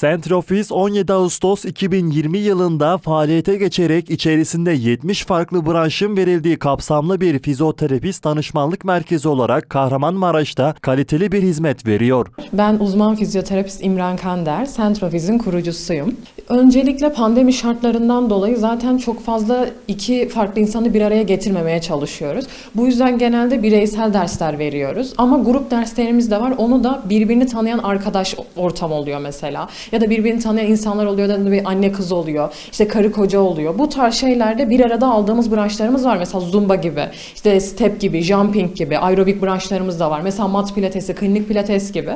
Centrofis 17 Ağustos 2020 yılında faaliyete geçerek içerisinde 70 farklı branşın verildiği kapsamlı bir fizyoterapist danışmanlık merkezi olarak Kahramanmaraş'ta kaliteli bir hizmet veriyor. Ben uzman fizyoterapist İmran Kander, Centrofiz'in kurucusuyum. Öncelikle pandemi şartlarından dolayı zaten çok fazla iki farklı insanı bir araya getirmemeye çalışıyoruz. Bu yüzden genelde bireysel dersler veriyoruz. Ama grup derslerimiz de var. Onu da birbirini tanıyan arkadaş ortam oluyor mesela. Ya da birbirini tanıyan insanlar oluyor da bir anne kız oluyor. İşte karı koca oluyor. Bu tarz şeylerde bir arada aldığımız branşlarımız var. Mesela zumba gibi, işte step gibi, jumping gibi, aerobik branşlarımız da var. Mesela mat pilatesi, klinik pilates gibi.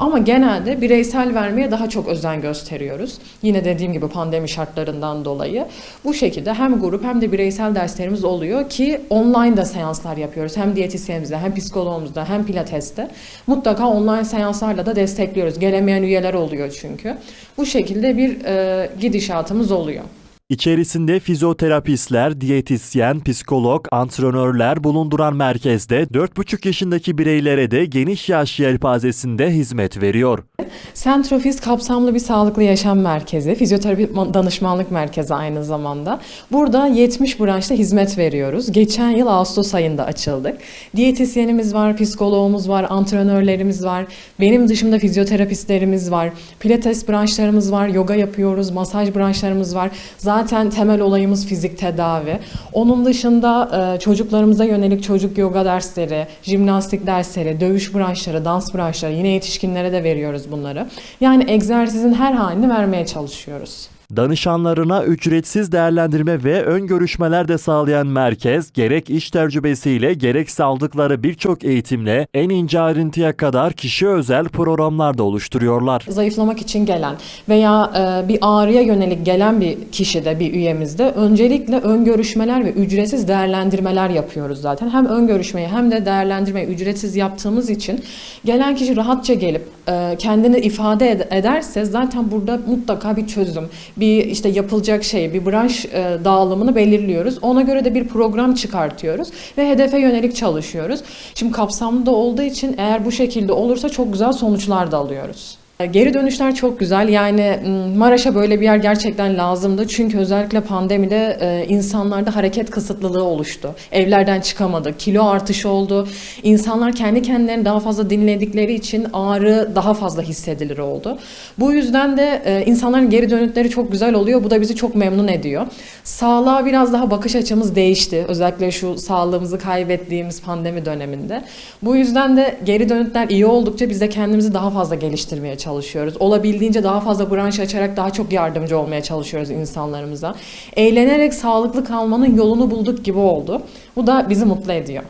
Ama genelde bireysel vermeye daha çok özen gösteriyoruz. Yine dediğim gibi pandemi şartlarından dolayı. Bu şekilde hem grup hem de bireysel derslerimiz oluyor ki online da seanslar yapıyoruz. Hem diyetisyenimizde hem psikoloğumuzda hem pilateste. Mutlaka online seanslarla da destekliyoruz. Gelemeyen üyeler oluyor çünkü. Bu şekilde bir e, gidişatımız oluyor. İçerisinde fizyoterapistler, diyetisyen, psikolog, antrenörler bulunduran merkezde 4,5 yaşındaki bireylere de geniş yaş yelpazesinde hizmet veriyor. Centrofis kapsamlı bir sağlıklı yaşam merkezi, fizyoterapi danışmanlık merkezi aynı zamanda. Burada 70 branşta hizmet veriyoruz. Geçen yıl Ağustos ayında açıldık. Diyetisyenimiz var, psikoloğumuz var, antrenörlerimiz var. Benim dışımda fizyoterapistlerimiz var. Pilates branşlarımız var, yoga yapıyoruz, masaj branşlarımız var. Zaten temel olayımız fizik tedavi. Onun dışında e, çocuklarımıza yönelik çocuk yoga dersleri, jimnastik dersleri, dövüş branşları, dans branşları yine yetişkinlere de veriyoruz bunları. Yani egzersizin her halini vermeye çalışıyoruz. Danışanlarına ücretsiz değerlendirme ve ön görüşmeler de sağlayan merkez, gerek iş tecrübesiyle gerekse aldıkları birçok eğitimle en ince ayrıntıya kadar kişi özel programlar da oluşturuyorlar. Zayıflamak için gelen veya e, bir ağrıya yönelik gelen bir kişide, bir üyemizde öncelikle ön görüşmeler ve ücretsiz değerlendirmeler yapıyoruz zaten. Hem ön görüşmeyi hem de değerlendirmeyi ücretsiz yaptığımız için gelen kişi rahatça gelip e, kendini ifade ed- ederse zaten burada mutlaka bir çözüm, bir işte yapılacak şey, bir branş e, dağılımını belirliyoruz. Ona göre de bir program çıkartıyoruz ve hedefe yönelik çalışıyoruz. Şimdi kapsamlı da olduğu için eğer bu şekilde olursa çok güzel sonuçlar da alıyoruz. Geri dönüşler çok güzel. Yani Maraş'a böyle bir yer gerçekten lazımdı. Çünkü özellikle pandemide insanlarda hareket kısıtlılığı oluştu. Evlerden çıkamadı. Kilo artışı oldu. İnsanlar kendi kendilerini daha fazla dinledikleri için ağrı daha fazla hissedilir oldu. Bu yüzden de insanların geri dönütleri çok güzel oluyor. Bu da bizi çok memnun ediyor. Sağlığa biraz daha bakış açımız değişti. Özellikle şu sağlığımızı kaybettiğimiz pandemi döneminde. Bu yüzden de geri dönütler iyi oldukça biz de kendimizi daha fazla geliştirmeye çalışıyoruz. Olabildiğince daha fazla branş açarak daha çok yardımcı olmaya çalışıyoruz insanlarımıza. Eğlenerek sağlıklı kalmanın yolunu bulduk gibi oldu. Bu da bizi mutlu ediyor.